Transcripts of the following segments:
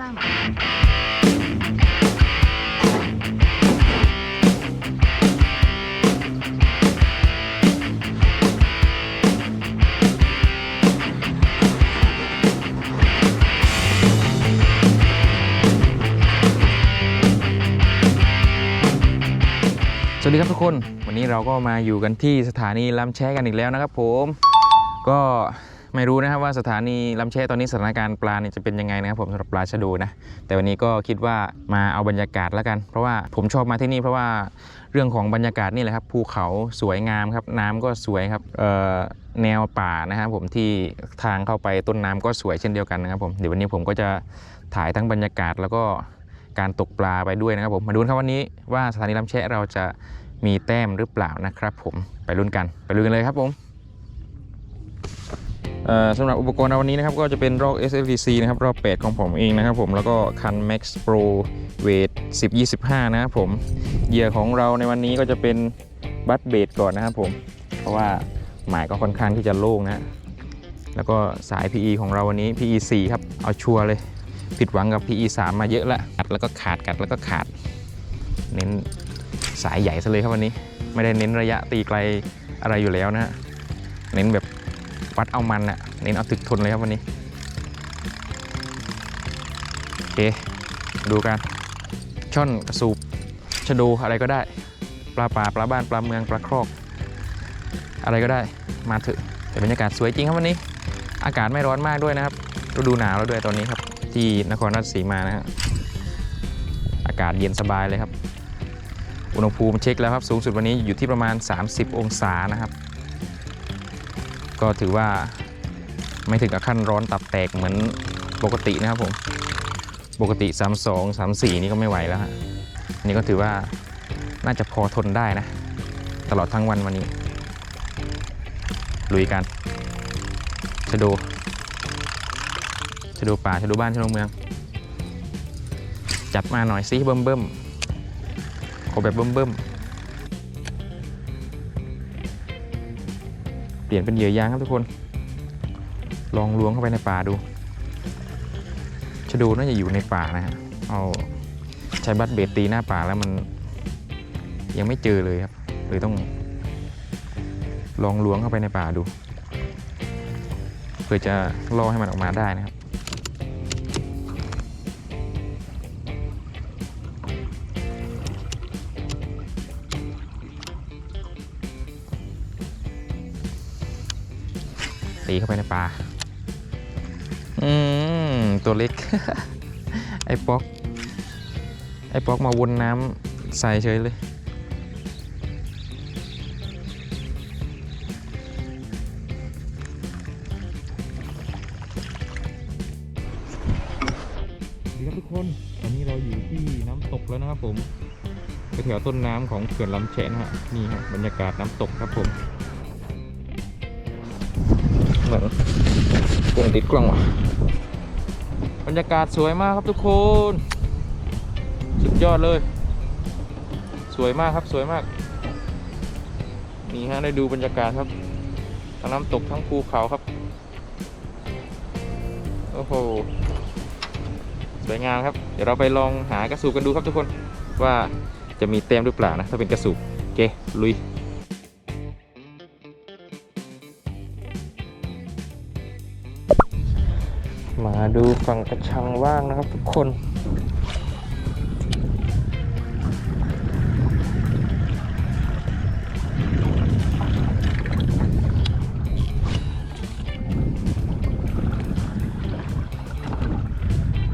ตั้งสวัสดีครับทุกคน วันนี้เราก็มาอยู่กันที่สถานีลำแช่กันอีกแล้วนะครับผม ก็ ไม่รู้นะครับว่าสถานีลำแช่ตอนนี้สถานการณ์ปลาเนี่ยจะเป็นยังไงนะครับผมสำหรับปลาชะดูนะแต่วันนี้ก็คิดว่ามาเอาบรรยากาศแล้วกัน เพราะว่าผมชอบมาที่นี่เพราะว่าเรื่องของบรรยากาศนี่แหละครับภูเขาสวยงามครับน้ำก็สวยครับแนวป่านะครับผมที่ทางเข้าไปต้นน้ำก็สวยเช่นเดียวกันนะครับผมเดี๋ยววันนี้ผมก็จะถ่ายทั้งบรรยากาศแล้วก็การตกปลาไปด้วยนะครับผมมาดูครับวันนี้ว่าสถานีลำแช่เราจะมีแต้มหรือเปล่านะครับผมไปลุ้นกันไปลุ้นกันเลยครับผม สำหรับอุปกรณ์ในวันนี้นะครับก็จะเป็นรอก SLTC นะครับรอบ 8 ของผมเองนะครับผมแล้วก็คัน Max Pro Weight 10 25 นะครับผมเหยื่อของเราในวันนี้ก็จะเป็นบัตเบดก่อนนะครับผม เพราะว่าหมายก็ค่อนข้างที่จะโล่งนะแล้วก็สาย PE ของเราวันนี้ PE 4ครับเอาชัวร์เลย ผิดหวังกับ PE 3มาเยอะแล้วกัดแล้วก็ขาดกัดแล้วก็ขาด เน้นสายใหญ่ซะเลยครับวันนี้ ไม่ได้เน้นระยะตีไกลอะไรอยู่แล้วนะเน้นแบบ วัดเอามันอะเน้นเอาถึกทนเลยครับวันนี้ โอเค ดูกันช่อนกระสูบชะโดอะไรก็ได้ ปลาป่าปลาบ้านปลาเมืองปลาครอก อะไรก็ได้มาเถอะแต่บรรยากาศสวยจริงครับวันนี้ อากาศไม่ร้อนมากด้วยนะครับฤดูหนาวแล้วด้วยตอนนี้ครับ ที่นครราชสีมานะฮะอากาศเย็นสบายเลยครับ อุณหภูมิเช็คแล้วครับสูงสุดวันนี้อยู่ที่ประมาณ 30 องศานะครับ ก็ถือว่าไม่ถึงกับขั้นร้อนตับแตกเหมือนปกตินะครับผม ปกติ 32 34 นี่ก็ไม่ไหวแล้วฮะนี่ก็ถือว่าน่าจะพอทนได้นะ ตลอดทั้งวันวันนี้ ลุยกันชะโดชะโดป่าชะโดบ้านชะโดเมือง จัดมาหน่อยซิเบิ่มเบิ่มขอแบบเบิ่มๆ เปลี่ยนเป็นเหยื่อยางครับทุกคน ลองล้วงเข้าไปในป่าดูชะดูน่าจะอยู่ในป่านะฮะเอาใช้บัตเบตตีหน้าป่าแล้วมันยังไม่เจอเลยครับเลยต้อง ลองล้วงเข้าไปในป่าดูเพื่อจะล่อให้มันออกมาได้นะครับ ตีเข้าไปในปลา อืม ตัวเล็ก ไอ้ป๊อก ไอ้ป๊อกมาวนน้ำใส่เฉยเลย ดีครับทุกคน ตอนนี้เราอยู่ที่น้ำตกแล้วนะครับผมไปแถวต้นน้ำของเขื่อนลำแฉะนะฮะ นี่ฮะบรรยากาศน้ำตกครับผม กล้องติดกล้องว่ะบรรยากาศสวยมากครับทุกคน สุดยอดเลย สวยมากครับสวยมาก นี่ฮะได้ดูบรรยากาศครับทั้งน้ำตกทั้งภูเขาครับ โอ้โห สวยงามครับ เดี๋ยวเราไปลองหากระสูบกันดูครับทุกคน ว่าจะมีเต็มหรือเปล่านะ ถ้าเป็นกระสูบโอเคลุย มาดูฝั่งกระชังว่างนะครับทุกคน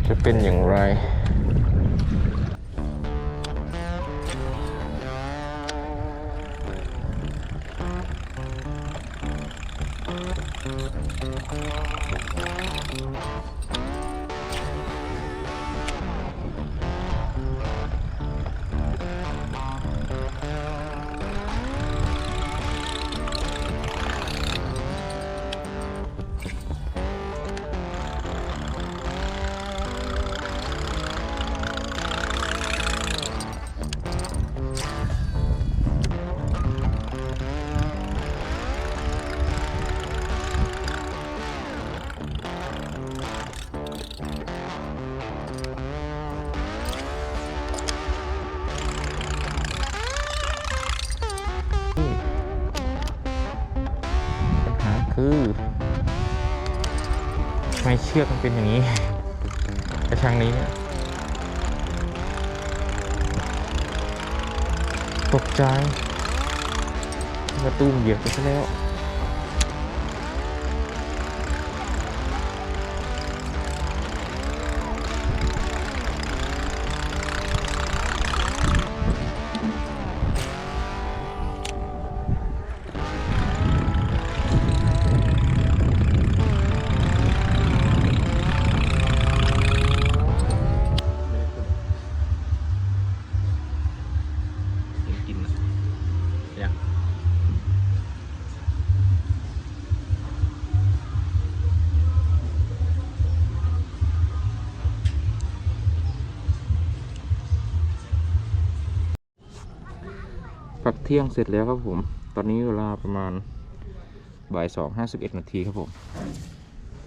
จะเป็นอย่างไร คือทำไมเชือกมันเป็นอย่างนี้ กระชังนี้เนี่ยตกใจกระตุ้มเหยียบไปซะแล้ว ที่ยงเสร็จแล้วครับผม ตอนนี้เวลาประมาณบ่ายสองห้าสิบเอ็ดนาทีครับผม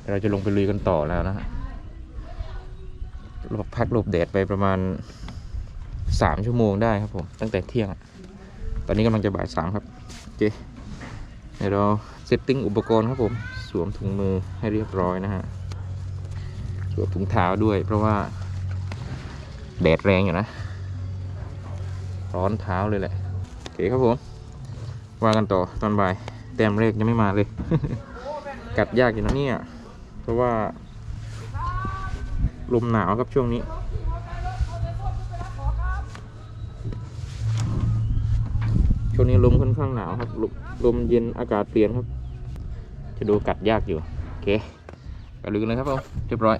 เราจะลงไปลุยกันต่อแล้วนะฮะหลบพักหลบแดดไปประมาณสามชั่วโมงได้ครับผม ตั้งแต่เที่ยง ตอนนี้กำลังจะบ่ายสามครับโอเคเดี๋ยวเราเซตติ้งอุปกรณ์ครับผม สวมถุงมือให้เรียบร้อยนะฮะ สวมถุงเท้าด้วยเพราะว่าแดดแรงอยู่นะ ร้อนเท้าเลยแหละ เคครับผมว่ากันต่อตอนบ่ายแต้มเลขยังไม่มาเลย กัดยากอยู่นะเนี่ยเพราะว่า ลมหนาวครับช่วงนี้ช่วงนี้ลมค่อนข้างหนาวครับลมลมเย็นอากาศเปลี่ยนครับ จะดูกัดยากอยู่ โอเคไปลุยกันเลยครับผมเรียบร้อย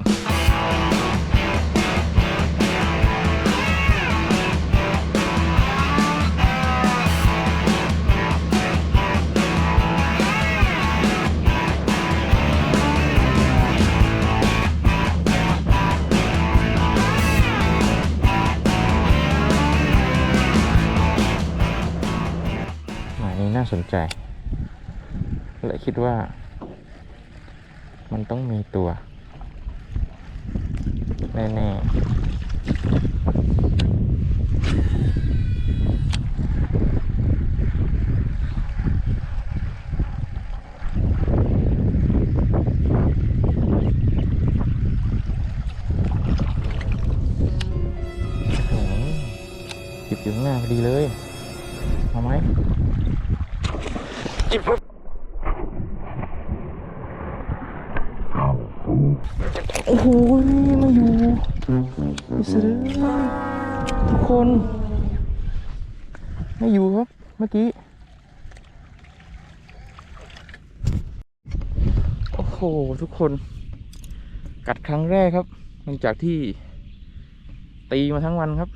สนใจ และคิดว่า มันต้องมีตัว แน่ ๆ โอ้โหม่อยู่ไม่เสด็จทุกคน ไม่อยู่ครับ เมื่อกี้ โอ้โห ทุกคน กัดครั้งแรกครับ หลังจากที่ตีมาทั้งวันครับ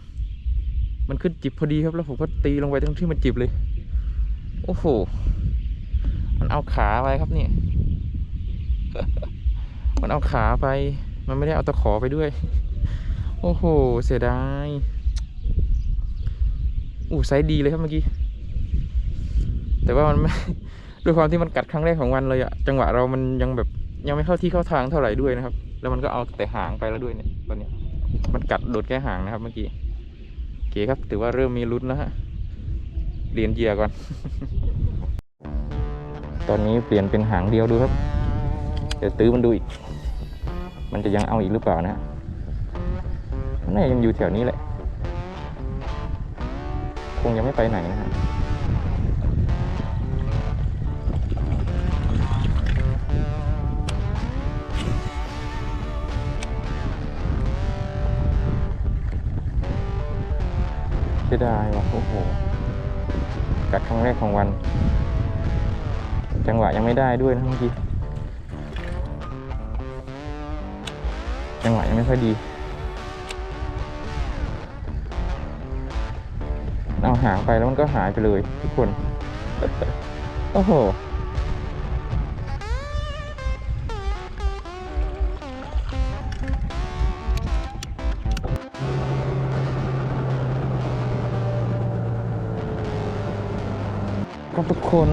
มันขึ้นจิบพอดีครับ แล้วผมก็ตีลงไปตรงที่มันจิบเลย โอ้โห มันเอาขาไปครับเนี่ย มันเอาขาไป มันไม่ได้เอาตะขอไปด้วย โอ้โห เสียดาย อู้ไซส์ดีเลยครับเมื่อกี้ แต่ว่ามันไม่ ด้วยความที่มันกัดครั้งแรกของวันเลยอะจังหวะเรามันยังแบบยังไม่เข้าที่เข้าทางเท่าไหร่ด้วยนะครับ แล้วมันก็เอาแต่หางไปแล้วด้วยเนี่ยตอนเนี้ย มันกัดโดดแค่หางนะครับเมื่อกี้โอเครับ ถือว่าเริ่มมีลุ้นแล้วฮะเรียนเยื่อก่อน ตอนนี้เปลี่ยนเป็นหางเดียวดูครับ เดี๋ยวตื้อมันดูอีก มันจะยังเอาอีกหรือเปล่านะมันน่าจะยังอยู่แถวนี้แหละ คงยังไม่ไปไหนนะฮะเสียดายว่ะโอ้โห กัดครั้งแรกของวัน จังหวะยังไม่ได้ด้วยนะเมื่อกี้ จังหวะยังไม่ค่อยดีเอาหางไปแล้วมันก็หายไปเลยทุกคน โอ้โห ครับทุกคน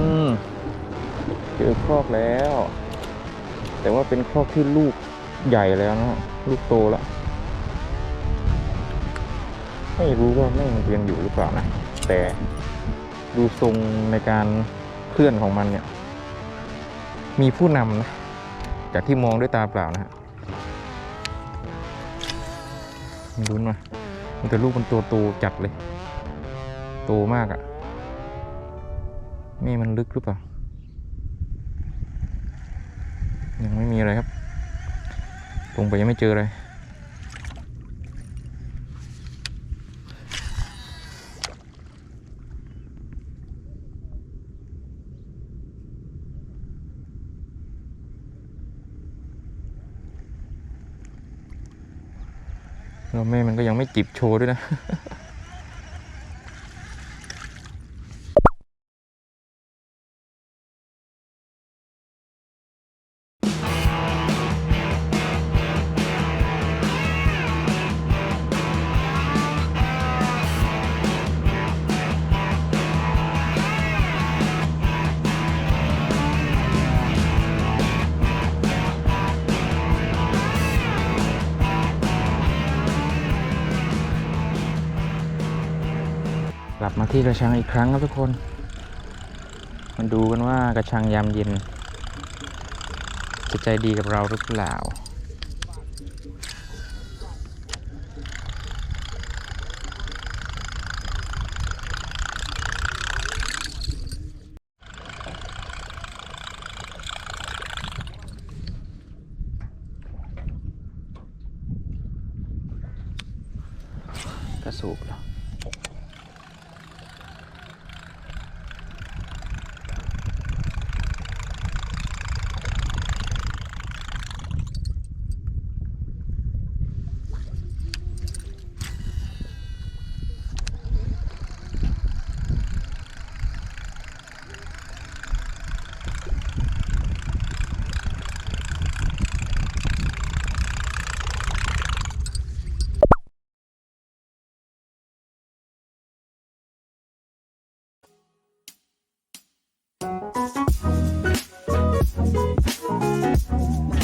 เจอครอกแล้ว แต่ว่าเป็นครอกที่ลูก ใหญ่แล้วนะลูกโตแล้ว ไม่รู้ว่าแม่มันยังอยู่หรือเปล่านะ แต่ดูทรงในการเคลื่อนของมันเนี่ย มีผู้นำนะ จากที่มองด้วยตาเปล่านะฮะมีลุ้นมามันแต่ลูกมันตัวโตจัดเลย โตมากอะ่ะแม่มันลึกหรือเปล่า ยังไม่มีอะไรครับ ลงไปยังไม่เจอเลยเรแล้วแม่มันก็ยังไม่จิบโชว์ด้วยนะ มาที่กระชังอีกครั้งครับทุกคน มาดูกันว่ากระชังยามเย็น จะใจดีกับเราหรือเปล่า กระสูบเหร อเ